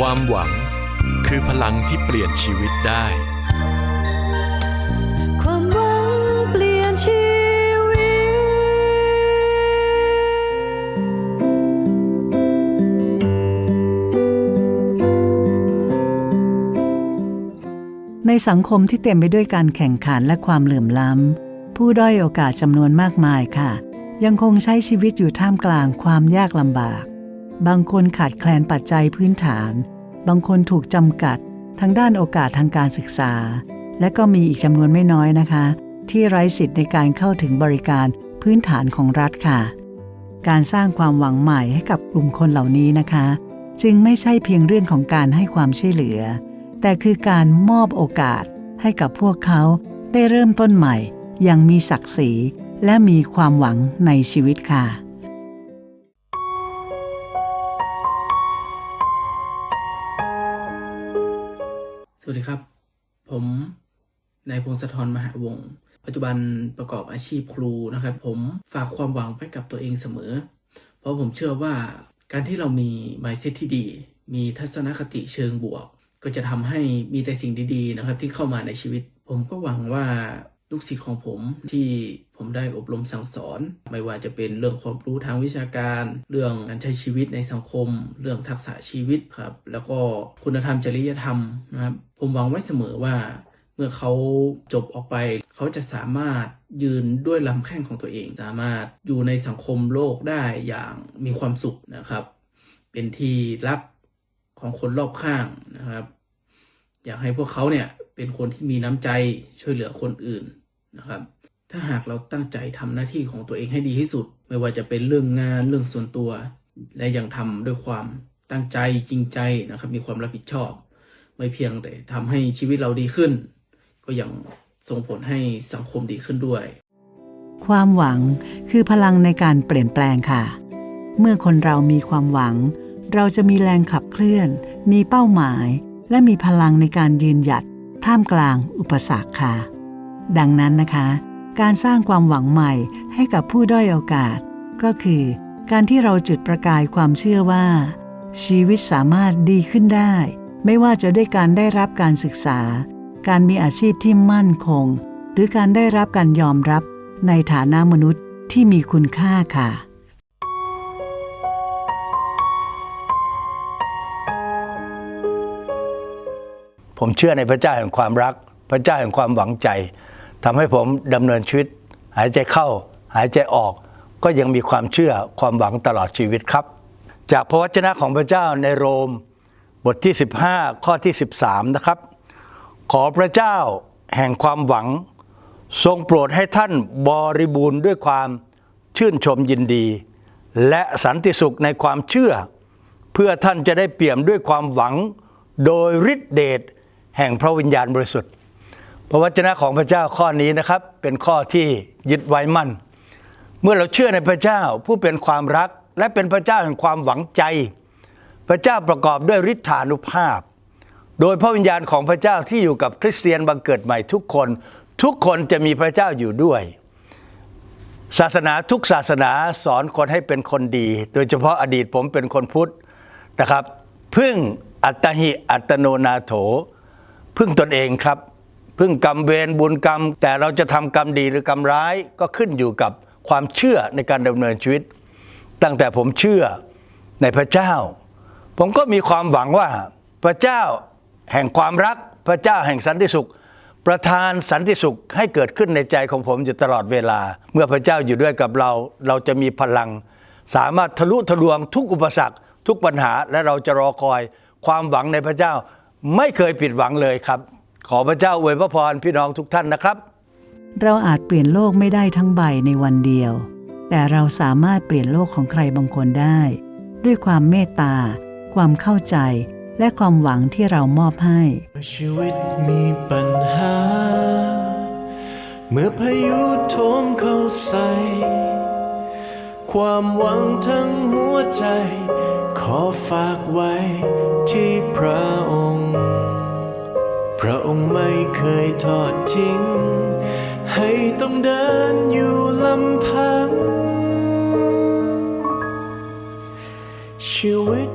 ความหวังคือพลังที่เปลี่ยนชีวิตได้ ความหวังเปลี่ยนชีวิต ในสังคมที่เต็มไปด้วยการแข่งขันและความเหลื่อมล้ำ ผู้ด้อยโอกาสจำนวนมากมายค่ะ ยังคงใช้ชีวิตอยู่ท่ามกลางความยากลำบาก บางคนขาดแคลนปัจจัยพื้นฐาน บางคนถูกจำกัดทางด้านโอกาสทางการศึกษา และก็มีอีกจำนวนไม่น้อยนะคะ ที่ไร้สิทธิ์ในการเข้าถึงบริการพื้นฐานของรัฐค่ะ การสร้างความหวังใหม่ให้กับกลุ่มคนเหล่านี้นะคะ จึงไม่ใช่เพียงเรื่องของการให้ความช่วยเหลือ แต่คือการมอบโอกาสให้กับพวกเขาได้เริ่มต้นใหม่อยังมีศักดิ์ศรีและมีความหวังในชีวิตค่ะ สวัสดีครับ ผมนายพงศธรมหาวงศ์ปัจจุบันประกอบอาชีพครูนะครับ ผมฝากความหวังไว้กับตัวเองเสมอ เพราะผมเชื่อว่าการที่เรามี mindset ที่ดี มีทัศนคติเชิงบวก ก็จะทำให้มีแต่สิ่งดีๆนะครับที่เข้ามาในชีวิต ผมก็หวังว่า ลูกศิษย์ของผมที่ผมได้อบรมสั่งสอน ไม่ว่าจะเป็นเรื่องความรู้ทางวิชาการ เรื่องการใช้ชีวิตในสังคม เรื่องทักษะชีวิตครับ แล้วก็คุณธรรมจริยธรรมนะครับผมหวังไว้เสมอว่าเมื่อเขาจบออกไป เขาจะสามารถยืนด้วยลำแข้งของตัวเอง สามารถอยู่ในสังคมโลกได้อย่างมีความสุขนะครับ เป็นที่รักของคนรอบข้างนะครับ อยากให้พวกเขาเนี่ย เป็นคนที่มีน้ำใจช่วยเหลือคนอื่นนะครับ ถ้าหากเราตั้งใจทำหน้าที่ของตัวเองให้ดีที่สุด ไม่ว่าจะเป็นเรื่องงานเรื่องส่วนตัว และยังทำด้วยความตั้งใจจริงใจนะครับ มีความรับผิดชอบ ไม่เพียงแต่ทำให้ชีวิตเราดีขึ้น ก็ยังส่งผลให้สังคมดีขึ้นด้วย ความหวังคือพลังในการเปลี่ยนแปลงค่ะ เมื่อคนเรามีความหวัง เราจะมีแรงขับเคลื่อน มีเป้าหมาย และมีพลังในการยืนหยัด ท่ามกลางอุปสรรคค่ะ ดังนั้นนะคะ การสร้างความหวังใหม่ให้กับผู้ด้อยโอกาส ก็คือ การที่เราจุดประกายความเชื่อว่า ชีวิตสามารถดีขึ้นได้ ไม่ว่าจะด้วยการได้รับการศึกษา การมีอาชีพที่มั่นคง หรือการได้รับการยอมรับในฐานะมนุษย์ที่มีคุณค่าค่ะ ผมเชื่อในพระเจ้าแห่งความรัก พระเจ้าแห่งความหวังใจทำให้ผมดำเนินชีวิต หายใจเข้า หายใจออก ก็ยังมีความเชื่อความหวังตลอดชีวิตครับ จากพระวจนะของพระเจ้าในโรมบทที่ 15 ข้อที่ 13 นะครับ ขอพระเจ้าแห่งความหวัง ทรงโปรดให้ท่านบริบูรณ์ด้วยความชื่นชมยินดี และสันติสุขในความเชื่อ เพื่อท่านจะได้เปี่ยมด้วยความหวัง โดยฤทธิเดช แห่งพระวิญญาณบริสุทธิ์ พระวจนะของพระเจ้าข้อนี้นะครับ เป็นข้อที่ยึดไว้มั่น เมื่อเราเชื่อในพระเจ้าผู้เป็นความรักและเป็นพระเจ้าแห่งความหวังใจ พระเจ้าประกอบด้วยฤทธานุภาพ โดยพระวิญญาณของพระเจ้าที่อยู่กับคริสเตียนบังเกิดใหม่ทุกคน ทุกคนจะมีพระเจ้าอยู่ด้วย ศาสนาทุกศาสนาสอนคนให้เป็นคนดี โดยเฉพาะอดีตผมเป็นคนพุทธนะครับ พึ่งอัตหิอัตโนนาโถ พึ่งตนเองครับ พึ่งกรรมเวรบุญกรรม แต่เราจะทำกรรมดีหรือกรรมร้ายก็ขึ้นอยู่กับความเชื่อในการดำเนินชีวิต ตั้งแต่ผมเชื่อในพระเจ้า ผมก็มีความหวังว่าพระเจ้าแห่งความรักพระเจ้าแห่งสันติสุข ประทานสันติสุขให้เกิดขึ้นในใจของผมอยู่ตลอดเวลา เมื่อพระเจ้าอยู่ด้วยกับเรา เราจะมีพลัง สามารถทะลุทะลวงทุกอุปสรรค ทุกปัญหาและเราจะรอคอยความหวังในพระเจ้า ไม่เคยผิดหวังเลยครับ ขอพระเจ้าอวยพระพรพี่น้องทุกท่านนะครับ เราอาจเปลี่ยนโลกไม่ได้ทั้งใบในวันเดียว แต่เราสามารถเปลี่ยนโลกของใครบางคนได้ ด้วยความเมตตา ความเข้าใจ และความหวังที่เรามอบให้ ชีวิตมีปัญหา เมื่อพายุโถมเข้าใส่ ความหวังทั้งหัวใจ ขอฝากไว้ที่พระองค์ พระองค์ไม่เคยทอดทิ้ง ให้ต้องเดินอยู่ลำพัง ชีวิต